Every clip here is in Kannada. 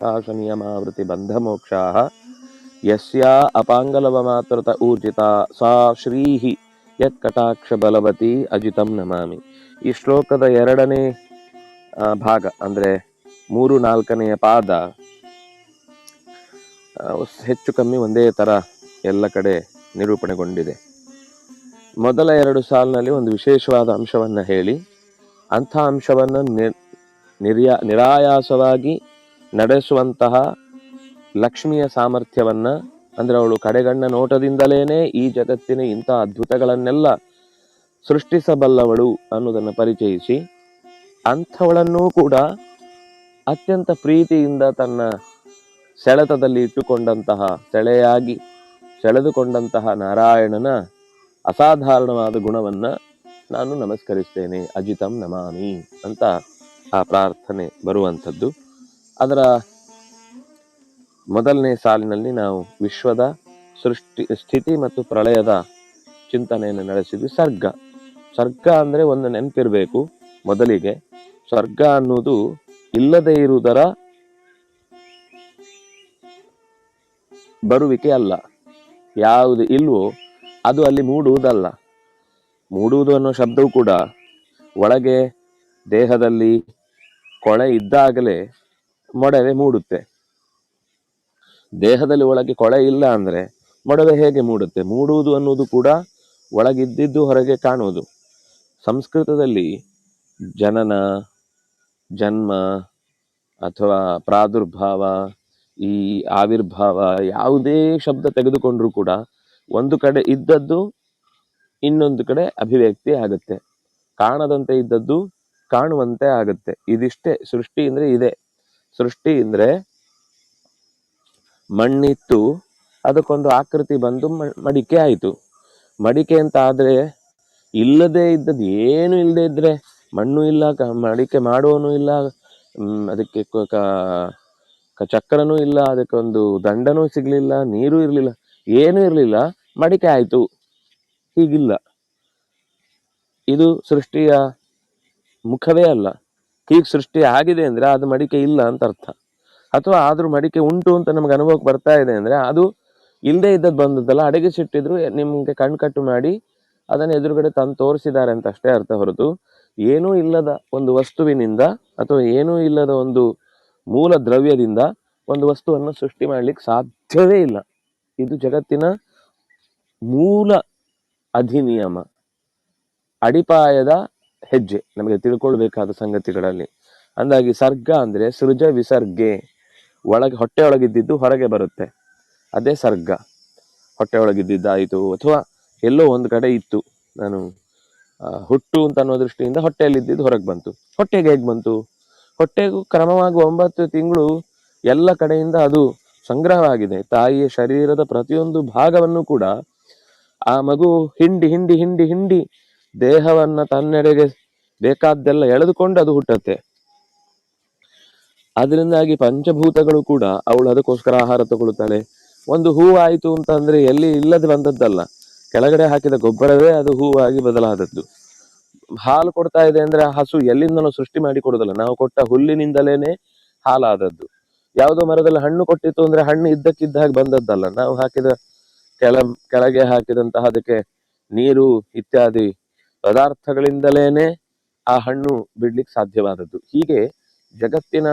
ಪಾಶ ನಿಯಮಾವೃತಿ ಬಂಧ ಮೋಕ್ಷಾ ಯಸ್ಯಾ ಅಪಾಂಗಲವ ಮಾತೃತ ಊರ್ಜಿತ ಸಾ ಶ್ರೀಹಿ ಯತ್ ಕಟಾಕ್ಷ ಬಲವತಿ ಅಜಿತಂ ನಮಾಮಿ ಈ ಶ್ಲೋಕದ ಎರಡನೇ ಭಾಗ, ಅಂದ್ರೆ ಮೂರು ನಾಲ್ಕನೆಯ ಪಾದ ಹೆಚ್ಚು ಕಮ್ಮಿ ಒಂದೇ ತರ ಎಲ್ಲ ಕಡೆ ನಿರೂಪಣೆಗೊಂಡಿದೆ. ಮೊದಲ ಎರಡು ಸಾಲಿನಲ್ಲಿ ಒಂದು ವಿಶೇಷವಾದ ಅಂಶವನ್ನ ಹೇಳಿ, ಅಂಥ ಅಂಶವನ್ನು ನಿರ್ಯಾ, ನಿರಾಯಾಸವಾಗಿ ನಡೆಸುವಂತಹ ಲಕ್ಷ್ಮಿಯ ಸಾಮರ್ಥ್ಯವನ್ನ ಅಂದ್ರೆ ಅವಳು ಕಡೆಗಣ್ಣ ನೋಟದಿಂದಲೇನೆ ಈ ಜಗತ್ತಿನ ಇಂಥ ಅದ್ಭುತಗಳನ್ನೆಲ್ಲ ಸೃಷ್ಟಿಸಬಲ್ಲವಳು ಅನ್ನೋದನ್ನು ಪರಿಚಯಿಸಿ ಅಂಥವಳನ್ನೂ ಕೂಡ ಅತ್ಯಂತ ಪ್ರೀತಿಯಿಂದ ತನ್ನ ಸೆಳೆತದಲ್ಲಿ ಇಟ್ಟುಕೊಂಡಂತಹ, ಸೆಳೆಯಾಗಿ ಸೆಳೆದುಕೊಂಡಂತಹ ನಾರಾಯಣನ ಅಸಾಧಾರಣವಾದ ಗುಣವನ್ನ ನಾನು ನಮಸ್ಕರಿಸ್ತೇನೆ. ಅಜಿತಂ ನಮಾಮಿ ಅಂತ ಆ ಪ್ರಾರ್ಥನೆ ಬರುವಂಥದ್ದು. ಅದರ ಮೊದಲನೇ ಸಾಲಿನಲ್ಲಿ ನಾವು ವಿಶ್ವದ ಸೃಷ್ಟಿ, ಸ್ಥಿತಿ ಮತ್ತು ಪ್ರಳಯದ ಚಿಂತನೆಯನ್ನು ನಡೆಸಿದ್ವಿ. ಸರ್ಗ. ಸರ್ಗ ಅಂದ್ರೆ ಒಂದು ನೆನಪಿರ್ಬೇಕು ಮೊದಲಿಗೆ. ಸ್ವರ್ಗ ಅನ್ನೋದು ಇಲ್ಲದೆ ಇರುವುದರ ಬರುವಿಕೆ ಅಲ್ಲ. ಯಾವುದು ಇಲ್ವೋ ಅದು ಅಲ್ಲಿ ಮೂಡುವುದಲ್ಲ. ಮೂಡುವುದು ಅನ್ನೋ ಶಬ್ದವು ಕೂಡ ಒಳಗೆ ದೇಹದಲ್ಲಿ ಕೊಳೆ ಇದ್ದಾಗಲೇ ಮೊಡವೆ ಮೂಡುತ್ತೆ. ದೇಹದಲ್ಲಿ ಒಳಗೆ ಕೊಳೆ ಇಲ್ಲ ಅಂದ್ರೆ ಮೊಡವೆ ಹೇಗೆ ಮೂಡುತ್ತೆ? ಮೂಡುವುದು ಅನ್ನೋದು ಕೂಡ ಒಳಗಿದ್ದಿದ್ದು ಹೊರಗೆ ಕಾಣುವುದು. ಸಂಸ್ಕೃತದಲ್ಲಿ ಜನನ, ಜನ್ಮ ಅಥವಾ ಪ್ರಾದುರ್ಭಾವ, ಈ ಆವಿರ್ಭಾವ ಯಾವುದೇ ಶಬ್ದ ತೆಗೆದುಕೊಂಡ್ರೂ ಕೂಡ ಒಂದು ಕಡೆ ಇದ್ದದ್ದು ಇನ್ನೊಂದು ಕಡೆ ಅಭಿವ್ಯಕ್ತಿ ಆಗುತ್ತೆ. ಕಾಣದಂತೆ ಇದ್ದದ್ದು ಕಾಣುವಂತೆ ಆಗುತ್ತೆ. ಇದಿಷ್ಟೇ, ಸೃಷ್ಟಿ ಅಂದರೆ ಇದೆ. ಸೃಷ್ಟಿ ಅಂದ್ರೆ ಮಣ್ಣಿತ್ತು, ಅದಕ್ಕೊಂದು ಆಕೃತಿ ಬಂದು ಮಡಿಕೆ ಆಯಿತು. ಮಡಿಕೆ ಅಂತ ಆದ್ರೆ ಇಲ್ಲದೆ ಇದ್ದದ್ದು ಏನು ಇಲ್ಲದೆ ಇದ್ರೆ ಮಣ್ಣು ಇಲ್ಲ, ಕ- ಮಡಿಕೆ ಮಾಡುವನು ಇಲ್ಲ ಅದಕ್ಕೆ ಕ- ಚಕ್ರನೂ ಇಲ್ಲ ಅದಕ್ಕೆ ಒಂದು ದಂಡನೂ ಸಿಗ್ಲಿಲ್ಲ, ನೀರು ಇರ್ಲಿಲ್ಲ, ಏನೂ ಇರ್ಲಿಲ್ಲ, ಮಡಿಕೆ ಆಯ್ತು. ಹೀಗಿಲ್ಲ. ಇದು ಸೃಷ್ಟಿಯ ಮುಖವೇ ಅಲ್ಲ. ಹೀಗ್ ಸೃಷ್ಟಿ ಆಗಿದೆ ಅಂದ್ರೆ ಅದು ಮಡಿಕೆ ಇಲ್ಲ ಅಂತ ಅರ್ಥ. ಅಥವಾ ಆದ್ರೂ ಮಡಿಕೆ ಉಂಟು ಅಂತ ನಮ್ಗೆ ಅನುಭವಕ್ಕೆ ಬರ್ತಾ ಇದೆ ಅಂದ್ರೆ ಅದು ಇಲ್ಲದೆ ಇದ್ದದ್ದು ಬಂದದ್ದಲ್ಲ ಅಡಗಿಸಿಟ್ಟಿದ್ರು ನಿಮ್ಗೆ ಕಣ್ಕಟ್ಟು ಮಾಡಿ ಅದನ್ನ ಎದುರುಗಡೆ ತಂದು ತೋರಿಸಿದ್ದಾರೆ ಅಂತ ಅಷ್ಟೇ ಅರ್ಥ ಹೊರತು. ಏನೂ ಇಲ್ಲದ ಒಂದು ವಸ್ತುವಿನಿಂದ ಅಥವಾ ಏನೂ ಇಲ್ಲದ ಒಂದು ಮೂಲ ದ್ರವ್ಯದಿಂದ ಒಂದು ವಸ್ತುವನ್ನು ಸೃಷ್ಟಿ ಮಾಡ್ಲಿಕ್ಕೆ ಸಾಧ್ಯವೇ ಇಲ್ಲ. ಇದು ಜಗತ್ತಿನ ಮೂಲ ಅಧಿನಿಯಮ. ಅಡಿಪಾಯದ ಹೆಜ್ಜೆ, ನಮಗೆ ತಿಳ್ಕೊಳ್ಬೇಕಾದ ಸಂಗತಿಗಳಲ್ಲಿ. ಅಂದಾಗಿ ಸರ್ಗ ಅಂದ್ರೆ ಸೃಜ ವಿಸರ್ಗೆ. ಒಳಗೆ, ಹೊಟ್ಟೆ ಒಳಗಿದ್ದಿದ್ದು ಹೊರಗೆ ಬರುತ್ತೆ. ಅದೇ ಸರ್ಗ. ಹೊಟ್ಟೆ ಒಳಗಿದ್ದಿದ್ದಾಯಿತು ಅಥವಾ ಎಲ್ಲೋ ಒಂದು ಕಡೆ ಇತ್ತು. ನಾನು ಹುಟ್ಟು ಅಂತ ಅನ್ನೋ ದೃಷ್ಟಿಯಿಂದ ಹೊಟ್ಟೆಯಲ್ಲಿದ್ದಿದ್ದು ಹೊರಗೆ ಬಂತು. ಹೊಟ್ಟೆಗೆ ಹೇಗೆ ಬಂತು? ಹೊಟ್ಟೆಗೂ ಕ್ರಮವಾಗಿ ಒಂಬತ್ತು ತಿಂಗಳು ಎಲ್ಲ ಕಡೆಯಿಂದ ಅದು ಸಂಗ್ರಹವಾಗಿದೆ. ತಾಯಿಯ ಶರೀರದ ಪ್ರತಿಯೊಂದು ಭಾಗವನ್ನು ಕೂಡ ಆ ಮಗು ಹಿಂಡಿ ಹಿಂಡಿ ಹಿಂಡಿ ಹಿಂಡಿ ದೇಹವನ್ನ ತನ್ನೆಡೆಗೆ ಬೇಕಾದ್ದೆಲ್ಲ ಎಳೆದುಕೊಂಡು ಅದು ಹುಟ್ಟತ್ತೆ. ಅದರಿಂದಾಗಿ ಪಂಚಭೂತಗಳು ಕೂಡ ಅವಳು ಅದಕ್ಕೋಸ್ಕರ ಆಹಾರ ತಗೊಳ್ತಾಳೆ ಒಂದು ಹೂ ಆಯಿತು ಅಂತ ಎಲ್ಲಿ ಇಲ್ಲದೆ ಬಂದದ್ದಲ್ಲ. ಕೆಳಗಡೆ ಹಾಕಿದ ಗೊಬ್ಬರವೇ ಅದು ಹೂವಾಗಿ ಬದಲಾದದ್ದು. ಹಾಲು ಕೊಡ್ತಾ ಇದೆ ಅಂದ್ರೆ ಹಸು ಎಲ್ಲಿಂದನೂ ಸೃಷ್ಟಿ ಮಾಡಿ ಕೊಡೋದಲ್ಲ ನಾವು ಕೊಟ್ಟ ಹುಲ್ಲಿನಿಂದಲೇನೆ ಹಾಲಾದದ್ದು. ಯಾವುದೋ ಮರದಲ್ಲಿ ಹಣ್ಣು ಕೊಟ್ಟಿತ್ತು ಅಂದ್ರೆ ಹಣ್ಣು ಇದ್ದಕ್ಕಿದ್ದ ಹಾಗೆ ಬಂದದ್ದಲ್ಲ. ನಾವು ಹಾಕಿದ ಕೆಳ, ಕೆಳಗೆ ಹಾಕಿದಂತಹ ಅದಕ್ಕೆ ನೀರು ಇತ್ಯಾದಿ ಪದಾರ್ಥಗಳಿಂದಲೇನೆ ಆ ಹಣ್ಣು ಬಿಡ್ಲಿಕ್ಕೆ ಸಾಧ್ಯವಾದದ್ದು. ಹೀಗೆ ಜಗತ್ತಿನ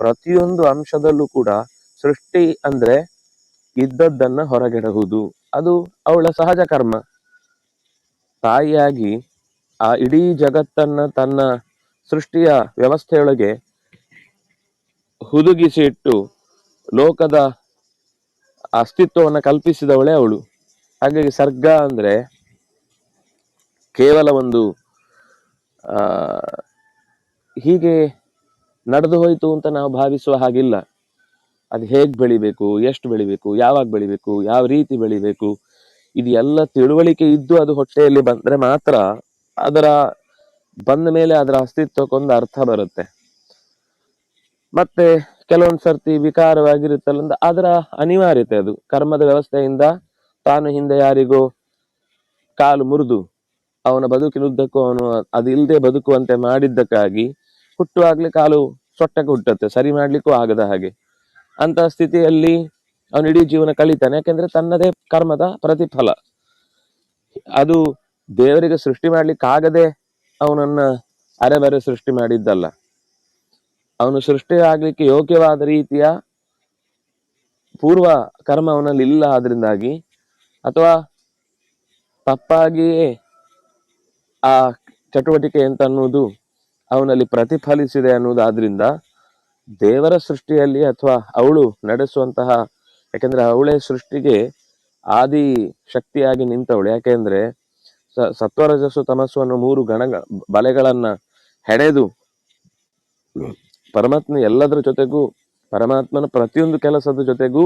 ಪ್ರತಿಯೊಂದು ಅಂಶದಲ್ಲೂ ಕೂಡ ಸೃಷ್ಟಿ ಅಂದ್ರೆ ಇದ್ದದ್ದನ್ನ ಹೊರಗೆಡಹುದು. ಅದು ಅವಳ ಸಹಜ ಕರ್ಮ. ತಾಯಿಯಾಗಿ ಆ ಇಡೀ ಜಗತ್ತನ್ನ ತನ್ನ ಸೃಷ್ಟಿಯ ವ್ಯವಸ್ಥೆಯೊಳಗೆ ಹುದುಗಿಸಿ ಇಟ್ಟು ಲೋಕದ ಅಸ್ತಿತ್ವವನ್ನು ಕಲ್ಪಿಸಿದವಳೇ ಅವಳು. ಹಾಗಾಗಿ ಸರ್ಗ ಅಂದ್ರೆ ಕೇವಲ ಒಂದು ಹೀಗೆ ನಡೆದು ಹೋಯಿತು ಅಂತ ನಾವು ಭಾವಿಸುವ ಹಾಗಿಲ್ಲ. ಅದು ಹೇಗೆ ಬೆಳಿಬೇಕು, ಎಷ್ಟು ಬೆಳಿಬೇಕು, ಯಾವಾಗ ಬೆಳಿಬೇಕು, ಯಾವ ರೀತಿ ಬೆಳಿಬೇಕು, ಇದು ಎಲ್ಲ ತಿಳುವಳಿಕೆ ಇದ್ದು ಅದು ಹೊಟ್ಟೆಯಲ್ಲಿ ಬಂದ್ರೆ ಮಾತ್ರ ಅದರ ಬಂದ ಮೇಲೆ ಅದರ ಅಸ್ತಿತ್ವಕ್ಕೊಂದು ಅರ್ಥ ಬರುತ್ತೆ. ಮತ್ತೆ ಕೆಲವೊಂದು ಸರ್ತಿ ವಿಕಾರವಾಗಿರುತ್ತಲ್ಲ ಅದರ ಅನಿವಾರ್ಯತೆ ಅದು. ಕರ್ಮದ ವ್ಯವಸ್ಥೆಯಿಂದ ತಾನು ಹಿಂದೆ ಯಾರಿಗೋ ಕಾಲು ಮುರಿದು ಅವನ ಬದುಕಿನುದ್ದಕ್ಕೂ ಅವನು ಅದು ಇಲ್ಲದೆ ಬದುಕುವಂತೆ ಮಾಡಿದ್ದಕ್ಕಾಗಿ ಹುಟ್ಟುವಾಗ್ಲಿ ಕಾಲು ಸೊಟ್ಟಕ್ಕೆ ಹುಟ್ಟುತ್ತೆ, ಸರಿ ಮಾಡ್ಲಿಕ್ಕೂ ಆಗದ ಹಾಗೆ. ಅಂತ ಸ್ಥಿತಿಯಲ್ಲಿ ಅವನು ಇಡೀ ಜೀವನ ಕಳೀತಾನೆ, ಯಾಕೆಂದ್ರೆ ತನ್ನದೇ ಕರ್ಮದ ಪ್ರತಿಫಲ. ಅದು ದೇವರಿಗೆ ಸೃಷ್ಟಿ ಮಾಡ್ಲಿಕ್ಕಾಗದೆ ಅವನನ್ನ ಅರೆಬರೆ ಸೃಷ್ಟಿ ಮಾಡಿದ್ದಲ್ಲ. ಅವನು ಸೃಷ್ಟಿ ಆಗ್ಲಿಕ್ಕೆ ಯೋಗ್ಯವಾದ ರೀತಿಯ ಪೂರ್ವ ಕರ್ಮ ಅವನಲ್ಲಿ ಇಲ್ಲ ಆದ್ರಿಂದಾಗಿ, ಅಥವಾ ತಪ್ಪಾಗಿಯೇ ಆ ಚಟುವಟಿಕೆ ಅಂತ ಅನ್ನೋದು ಅವನಲ್ಲಿ ಪ್ರತಿಫಲಿಸಿದೆ ಅನ್ನುವುದಾದ್ರಿಂದ ದೇವರ ಸೃಷ್ಟಿಯಲ್ಲಿ ಅಥವಾ ಅವಳು ನಡೆಸುವಂತಹ, ಯಾಕೆಂದ್ರೆ ಅವಳೇ ಸೃಷ್ಟಿಗೆ ಆದಿ ಶಕ್ತಿಯಾಗಿ ನಿಂತವಳು. ಯಾಕೆಂದ್ರೆ ಸತ್ವರಜಸ್ಸು ತಮಸ್ಸು ಅನ್ನೋ ಮೂರು ಗಣ, ಬಲೆಗಳನ್ನ ಹೆಡೆದು ಪರಮಾತ್ಮ ಎಲ್ಲದರ ಜೊತೆಗೂ, ಪರಮಾತ್ಮನ ಪ್ರತಿಯೊಂದು ಕೆಲಸದ ಜೊತೆಗೂ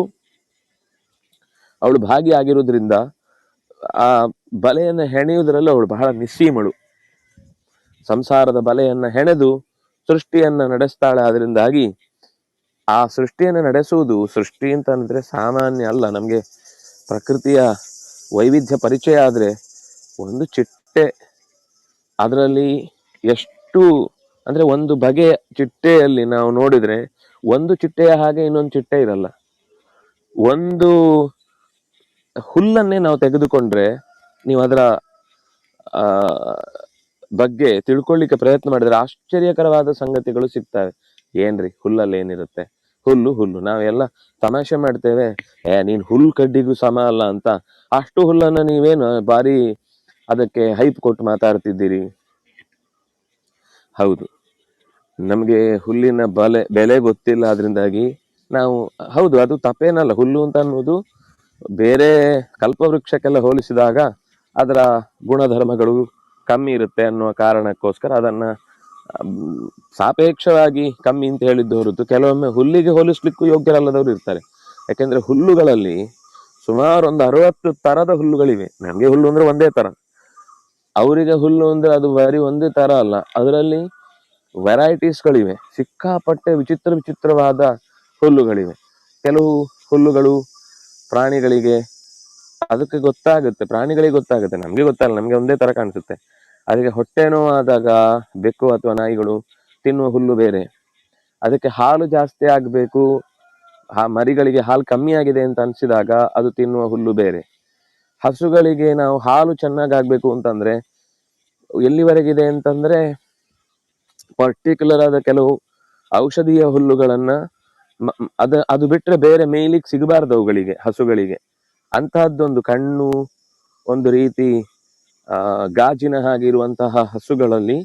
ಅವಳು ಭಾಗಿಯಾಗಿರುವುದರಿಂದ ಆ ಬಲೆಯನ್ನು ಹೆಣೆಯುವುದರಲ್ಲಿ ಅವಳು ಬಹಳ ನಿಸ್ಸೀಮಳು. ಸಂಸಾರದ ಬಲೆಯನ್ನು ಹೆಣೆದು ಸೃಷ್ಟಿಯನ್ನ ನಡೆಸ್ತಾಳೆ. ಅದರಿಂದಾಗಿ ಆ ಸೃಷ್ಟಿಯನ್ನು ನಡೆಸುವುದು ಸೃಷ್ಟಿ ಅಂತ ಅಂದ್ರೆ ಸಾಮಾನ್ಯ ಅಲ್ಲ. ನಮ್ಗೆ ಪ್ರಕೃತಿಯ ವೈವಿಧ್ಯ ಪರಿಚಯ ಆದ್ರೆ ಒಂದು ಚಿಟ್ಟೆ. ಅದರಲ್ಲಿ ಎಷ್ಟು ಅಂದ್ರೆ ಒಂದು ಬಗೆಯ ಚಿಟ್ಟೆಯಲ್ಲಿ ನಾವು ನೋಡಿದ್ರೆ ಒಂದು ಚಿಟ್ಟೆಯ ಹಾಗೆ ಇನ್ನೊಂದು ಚಿಟ್ಟೆ ಇರಲ್ಲ. ಒಂದು ಹುಲ್ಲನ್ನೇ ನಾವು ತೆಗೆದುಕೊಂಡ್ರೆ ನೀವು ಅದರ ಬಗ್ಗೆ ತಿಳ್ಕೊಳ್ಳಿಕ್ಕೆ ಪ್ರಯತ್ನ ಮಾಡಿದ್ರೆ ಆಶ್ಚರ್ಯಕರವಾದ ಸಂಗತಿಗಳು ಸಿಗ್ತವೆ. ಏನ್ರಿ, ಹುಲ್ಲಲ್ಲಿ ಏನಿರುತ್ತೆ? ಹುಲ್ಲು ಹುಲ್ಲು. ನಾವೆಲ್ಲ ತಮಾಷೆ ಮಾಡ್ತೇವೆ, ಏ, ನೀನ್ ಹುಲ್ ಕಡ್ಡಿಗೂ ಸಮ ಅಲ್ಲ ಅಂತ. ಅಷ್ಟು ಹುಲ್ಲನ್ನ ನೀವೇನು ಬಾರಿ ಅದಕ್ಕೆ ಹೈಪ್ ಕೊಟ್ಟು ಮಾತಾಡ್ತಿದ್ದೀರಿ? ಹೌದು. ನಮಗೆ ಹುಲ್ಲಿನ ಬಲೆ, ಬೆಲೆ ಗೊತ್ತಿಲ್ಲ ಅದರಿಂದಾಗಿ ನಾವು, ಹೌದು, ಅದು ತಪ್ಪೇನಲ್ಲ. ಹುಲ್ಲು ಅಂತ ಅನ್ನೋದು ಬೇರೆ ಕಲ್ಪವೃಕ್ಷಕ್ಕೆಲ್ಲ ಹೋಲಿಸಿದಾಗ ಅದರ ಗುಣಧರ್ಮಗಳು ಕಮ್ಮಿ ಇರುತ್ತೆ ಅನ್ನುವ ಕಾರಣಕ್ಕೋಸ್ಕರ ಅದನ್ನ ಸಾಪೇಕ್ಷವಾಗಿ ಕಮ್ಮಿ ಅಂತ ಹೇಳಿದ್ದು ಹೊರತು ಕೆಲವೊಮ್ಮೆ ಹುಲ್ಲಿಗೆ ಹೋಲಿಸ್ಲಿಕ್ಕೂ ಯೋಗ್ಯರಲ್ಲದವರು ಇರ್ತಾರೆ. ಯಾಕೆಂದ್ರೆ ಹುಲ್ಲುಗಳಲ್ಲಿ ಸುಮಾರು ಒಂದು ಅರವತ್ತು ತರದ ಹುಲ್ಲುಗಳಿವೆ. ನಮಗೆ ಹುಲ್ಲು ಅಂದರೆ ಒಂದೇ ತರ. ಅವರಿಗೆ ಹುಲ್ಲು ಅಂದರೆ ಅದು ಬರೀ ಒಂದೇ ತರ ಅಲ್ಲ. ಅದರಲ್ಲಿ ವೆರೈಟೀಸ್ಗಳಿವೆ ಸಿಕ್ಕಾಪಟ್ಟೆ ವಿಚಿತ್ರ ವಿಚಿತ್ರವಾದ ಹುಲ್ಲುಗಳಿವೆ. ಕೆಲವು ಹುಲ್ಲುಗಳು ಪ್ರಾಣಿಗಳಿಗೆ ಅದಕ್ಕೆ ಗೊತ್ತಾಗುತ್ತೆ, ಪ್ರಾಣಿಗಳಿಗೆ ಗೊತ್ತಾಗುತ್ತೆ, ನಮಗೆ ಗೊತ್ತಲ್ಲ, ನಮಗೆ ಒಂದೇ ತರ ಕಾಣಿಸುತ್ತೆ. ಅದಕ್ಕೆ ಹೊಟ್ಟೆ ನೋವಾದಾಗ ಬೆಕ್ಕು ಅಥವಾ ನಾಯಿಗಳು ತಿನ್ನುವ ಹುಲ್ಲು ಬೇರೆ. ಅದಕ್ಕೆ ಹಾಲು ಜಾಸ್ತಿ ಆಗಬೇಕು ಆ ಮರಿಗಳಿಗೆ ಹಾಲು ಕಮ್ಮಿ ಆಗಿದೆ ಅಂತ ಅನ್ಸಿದಾಗ ಅದು ತಿನ್ನುವ ಹುಲ್ಲು ಬೇರೆ. ಹಸುಗಳಿಗೆ ನಾವು ಹಾಲು ಚೆನ್ನಾಗ್ ಆಗ್ಬೇಕು ಅಂತಂದ್ರೆ, ಎಲ್ಲಿವರೆಗಿದೆ ಅಂತಂದ್ರೆ ಪರ್ಟಿಕ್ಯುಲರ್ ಆದ ಕೆಲವು ಔಷಧೀಯ ಹುಲ್ಲುಗಳನ್ನ ಅದ, ಅದು ಬಿಟ್ರೆ ಬೇರೆ ಮೇಯ್ಲಿಕ್ಕೆ ಸಿಗಬಾರ್ದು ಅವುಗಳಿಗೆ ಹಸುಗಳಿಗೆ. ಅಂತಹದ್ದೊಂದು ಕಣ್ಣು, ಒಂದು ರೀತಿ ಗಾಜಿನ ಹಾಗೆ ಇರುವಂತಹ ಹಸುಗಳಲ್ಲಿ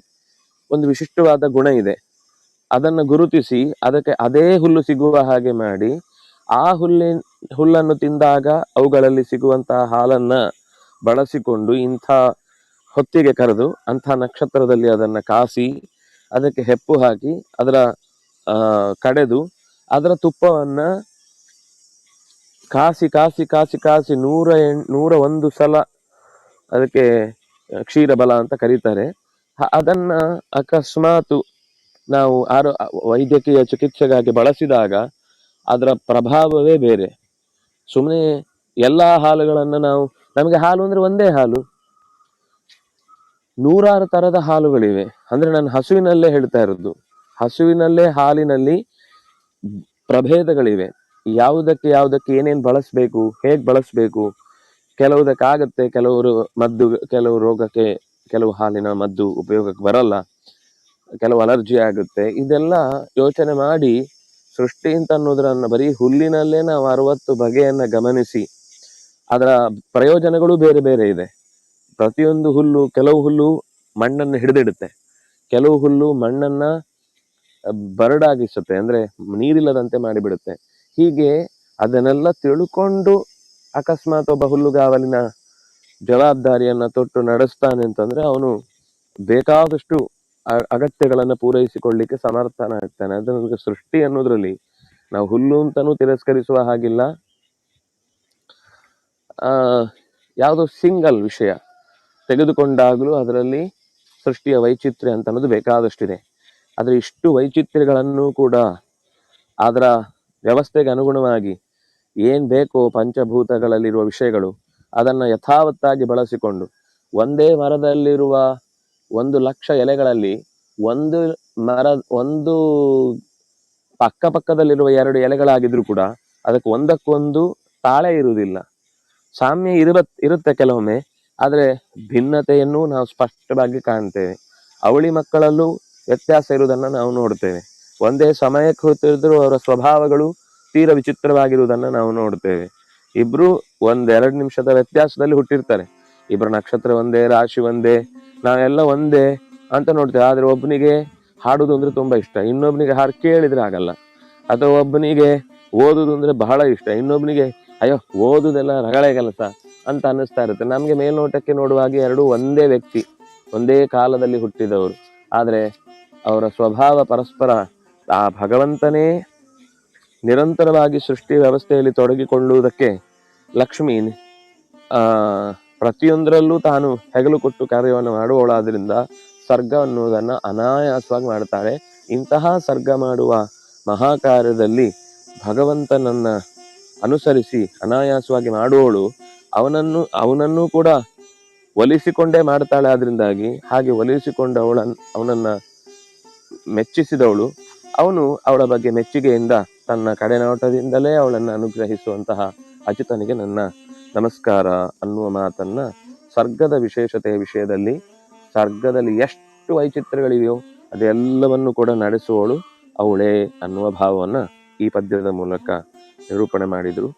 ಒಂದು ವಿಶಿಷ್ಟವಾದ ಗುಣ ಇದೆ. ಅದನ್ನು ಗುರುತಿಸಿ, ಅದಕ್ಕೆ ಅದೇ ಹುಲ್ಲು ಸಿಗುವ ಹಾಗೆ ಮಾಡಿ, ಆ ಹುಲ್ಲಿನ, ಹುಲ್ಲನ್ನು ತಿಂದಾಗ ಅವುಗಳಲ್ಲಿ ಸಿಗುವಂತಹ ಹಾಲನ್ನ ಬಳಸಿಕೊಂಡು ಇಂಥ ಹೊತ್ತಿಗೆ ಕರೆದು, ಅಂಥ ನಕ್ಷತ್ರದಲ್ಲಿ ಅದನ್ನು ಕಾಸಿ, ಅದಕ್ಕೆ ಹೆಪ್ಪು ಹಾಕಿ, ಅದರ ಕಡೆದು ಅದರ ತುಪ್ಪವನ್ನು ಕಾಸಿ ಕಾಸಿ ಕಾಸಿ ಕಾಸಿ ನೂರ ಎಣ್, ನೂರ ಒಂದು ಸಲ ಅದಕ್ಕೆ ಕ್ಷೀರಬಲ ಅಂತ ಕರೀತಾರೆ. ಅದನ್ನ ಅಕಸ್ಮಾತ್ ನಾವು ಆರೋ ವೈದ್ಯಕೀಯ ಚಿಕಿತ್ಸೆಗಾಗಿ ಬಳಸಿದಾಗ ಅದರ ಪ್ರಭಾವವೇ ಬೇರೆ. ಸುಮ್ಮನೆ ಎಲ್ಲ ಹಾಲುಗಳನ್ನು ನಾವು, ನಮಗೆ ಹಾಲು ಅಂದರೆ ಒಂದೇ ಹಾಲು. ನೂರಾರು ಥರದ ಹಾಲುಗಳಿವೆ. ಅಂದರೆ ನಾನು ಹಸುವಿನಲ್ಲೇ ಹೇಳ್ತಾ ಇರೋದು. ಹಸುವಿನಲ್ಲೇ ಹಾಲಿನಲ್ಲಿ ಪ್ರಭೇದಗಳಿವೆ. ಯಾವುದಕ್ಕೆ ಯಾವುದಕ್ಕೆ ಏನೇನು ಬಳಸಬೇಕು, ಹೇಗೆ ಬಳಸಬೇಕು ಕೆಲವುದಕ್ಕೆ ಆಗುತ್ತೆ ಕೆಲವರು ಮದ್ದು, ಕೆಲವು ರೋಗಕ್ಕೆ, ಕೆಲವು ಹಾಲಿನ ಮದ್ದು ಉಪಯೋಗಕ್ಕೆ ಬರಲ್ಲ, ಕೆಲವು ಅಲರ್ಜಿ ಆಗುತ್ತೆ. ಇದೆಲ್ಲ ಯೋಚನೆ ಮಾಡಿ ಸೃಷ್ಟಿ ಅಂತ ಅನ್ನೋದ್ರನ್ನ ಬರೀ ಹುಲ್ಲಿನಲ್ಲೇ ನಾವು ಅರವತ್ತು ಬಗೆಯನ್ನ ಗಮನಿಸಿ, ಅದರ ಪ್ರಯೋಜನಗಳು ಬೇರೆ ಬೇರೆ ಇದೆ. ಪ್ರತಿಯೊಂದು ಹುಲ್ಲು, ಕೆಲವು ಹುಲ್ಲು ಮಣ್ಣನ್ನು ಹಿಡಿದಿಡುತ್ತೆ. ಕೆಲವು ಹುಲ್ಲು ಮಣ್ಣನ್ನ ಬರಡಾಗಿಸುತ್ತೆ, ಅಂದ್ರೆ ನೀರಿಲ್ಲದಂತೆ ಮಾಡಿಬಿಡುತ್ತೆ. ಹೀಗೆ ಅದನ್ನೆಲ್ಲ ತಿಳ್ಕೊಂಡು ಅಕಸ್ಮಾತ್ ಒಬ್ಬ ಹುಲ್ಲುಗಾವಲಿನ ಜವಾಬ್ದಾರಿಯನ್ನ ತೊಟ್ಟು ನಡೆಸ್ತಾನೆ ಅಂತಂದ್ರೆ ಅವನು ಬೇಕಾದಷ್ಟು ಅಗತ್ಯಗಳನ್ನ ಪೂರೈಸಿಕೊಳ್ಳಿಕ್ಕೆ ಸಮರ್ಥನಾಗ್ತಾನೆ. ಅದನ್ನ ಸೃಷ್ಟಿ ಅನ್ನೋದ್ರಲ್ಲಿ. ನಾವು ಹುಲ್ಲು ಅಂತಾನೂ ತಿರಸ್ಕರಿಸುವ ಹಾಗಿಲ್ಲ. ಆ, ಯಾವುದೋ ಸಿಂಗಲ್ ವಿಷಯ ತೆಗೆದುಕೊಂಡಾಗಲೂ ಅದರಲ್ಲಿ ಸೃಷ್ಟಿಯ ವೈಚಿತ್ರ್ಯ ಅಂತ ಅನ್ನೋದು ಬೇಕಾದಷ್ಟಿದೆ. ಆದ್ರೆ ಇಷ್ಟು ವೈಚಿತ್ರ್ಯಗಳನ್ನು ಕೂಡ ಅದರ ವ್ಯವಸ್ಥೆಗೆ ಅನುಗುಣವಾಗಿ ಏನು ಬೇಕೋ ಪಂಚಭೂತಗಳಲ್ಲಿರುವ ವಿಷಯಗಳು ಅದನ್ನು ಯಥಾವತ್ತಾಗಿ ಬಳಸಿಕೊಂಡು ಒಂದೇ ಮರದಲ್ಲಿರುವ ಒಂದು ಲಕ್ಷ ಎಲೆಗಳಲ್ಲಿ ಒಂದು ಮರ, ಒಂದು ಅಕ್ಕಪಕ್ಕದಲ್ಲಿರುವ ಎರಡು ಎಲೆಗಳಾಗಿದ್ರು ಕೂಡ ಅದಕ್ಕೆ ಒಂದಕ್ಕೊಂದು ತಾಳೆ ಇರುವುದಿಲ್ಲ. ಸಾಮ್ಯ ಇರುವ ಇರುತ್ತೆ ಕೆಲವೊಮ್ಮೆ, ಆದರೆ ಭಿನ್ನತೆಯನ್ನು ನಾವು ಸ್ಪಷ್ಟವಾಗಿ ಕಾಣ್ತೇವೆ. ಅವಳಿ ಮಕ್ಕಳಲ್ಲೂ ವ್ಯತ್ಯಾಸ ಇರುವುದನ್ನು ನಾವು ನೋಡ್ತೇವೆ. ಒಂದೇ ಸಮಯಕ್ಕೆ ಹೊತ್ತಿದ್ರು ಅವರ ಸ್ವಭಾವಗಳು ತೀರ ವಿಚಿತ್ರವಾಗಿರುವುದನ್ನು ನಾವು ನೋಡ್ತೇವೆ. ಇಬ್ರು ಒಂದೆರಡು ನಿಮಿಷದ ವ್ಯತ್ಯಾಸದಲ್ಲಿ ಹುಟ್ಟಿರ್ತಾರೆ. ಇಬ್ಬರ ನಕ್ಷತ್ರ ಒಂದೇ, ರಾಶಿ ಒಂದೇ, ನಾವೆಲ್ಲ ಒಂದೇ ಅಂತ ನೋಡ್ತೇವೆ. ಆದರೆ ಒಬ್ಬನಿಗೆ ಹಾಡೋದು ಅಂದ್ರೆ ತುಂಬಾ ಇಷ್ಟ. ಇನ್ನೊಬ್ಬನಿಗೆ ಹಾಡು ಕೇಳಿದ್ರೆ ಆಗಲ್ಲ. ಅಥವಾ ಒಬ್ಬನಿಗೆ ಓದುದು ಅಂದ್ರೆ ಬಹಳ ಇಷ್ಟ. ಇನ್ನೊಬ್ಬನಿಗೆ ಅಯ್ಯೋ, ಓದುದೆಲ್ಲ ರಗಳೆ ಕೆಲಸ ಅಂತ ಅನ್ನಿಸ್ತಾ ಇರುತ್ತೆ. ನಮಗೆ ಮೇಲ್ನೋಟಕ್ಕೆ ನೋಡುವಾಗ ಎರಡು ಒಂದೇ ವ್ಯಕ್ತಿ, ಒಂದೇ ಕಾಲದಲ್ಲಿ ಹುಟ್ಟಿದವರು. ಆದ್ರೆ ಅವರ ಸ್ವಭಾವ ಪರಸ್ಪರ ಆ ಭಗವಂತನೇ ನಿರಂತರವಾಗಿ ಸೃಷ್ಟಿ ವ್ಯವಸ್ಥೆಯಲ್ಲಿ ತೊಡಗಿಕೊಳ್ಳುವುದಕ್ಕೆ ಲಕ್ಷ್ಮಿ ಪ್ರತಿಯೊಂದರಲ್ಲೂ ತಾನು ಹೆಗಲು ಕೊಟ್ಟು ಕಾರ್ಯವನ್ನು ಮಾಡುವವಳಾದ್ರಿಂದ ಸರ್ಗ ಅನ್ನುವುದನ್ನು ಅನಾಯಾಸವಾಗಿ ಮಾಡ್ತಾಳೆ ಇಂತಹ ಸರ್ಗ ಮಾಡುವ ಮಹಾಕಾರ್ಯದಲ್ಲಿ ಭಗವಂತನನ್ನ ಅನುಸರಿಸಿ ಅನಾಯಾಸವಾಗಿ ಮಾಡುವವಳು ಅವನನ್ನು ಅವನನ್ನು ಕೂಡ ಒಲಿಸಿಕೊಂಡೇ ಮಾಡ್ತಾಳೆ ಆದ್ರಿಂದಾಗಿ ಹಾಗೆ ಒಲಿಸಿಕೊಂಡು ಅವಳ ಅವನನ್ನ ಮೆಚ್ಚಿಸಿದವಳು. ಅವನು ಅವಳ ಬಗ್ಗೆ ಮೆಚ್ಚುಗೆಯಿಂದ ತನ್ನ ಕಡೆನೋಟದಿಂದಲೇ ಅವಳನ್ನು ಅನುಗ್ರಹಿಸುವಂತಹ ಅಚಿತನಿಗೆ ನನ್ನ ನಮಸ್ಕಾರ ಅನ್ನುವ ಮಾತನ್ನ ಸ್ವರ್ಗದ ವಿಶೇಷತೆಯ ವಿಷಯದಲ್ಲಿ ಸ್ವರ್ಗದಲ್ಲಿ ಎಷ್ಟು ವೈಚಿತ್ರ್ಯಗಳಿವೆಯೋ ಅದೆಲ್ಲವನ್ನು ಕೂಡ ನಡೆಸುವವಳು ಅವಳೇ ಅನ್ನುವ ಭಾವವನ್ನು ಈ ಪದ್ಯದ ಮೂಲಕ ನಿರೂಪಣೆ ಮಾಡಿದರು.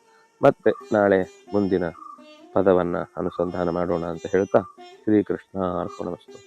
ಮತ್ತೆ ನಾಳೆ ಮುಂದಿನ ಪದವನ್ನು ಅನುಸಂಧಾನ ಮಾಡೋಣ ಅಂತ ಹೇಳ್ತಾ ಶ್ರೀಕೃಷ್ಣ ಅರ್ಪಣವಸ್ತು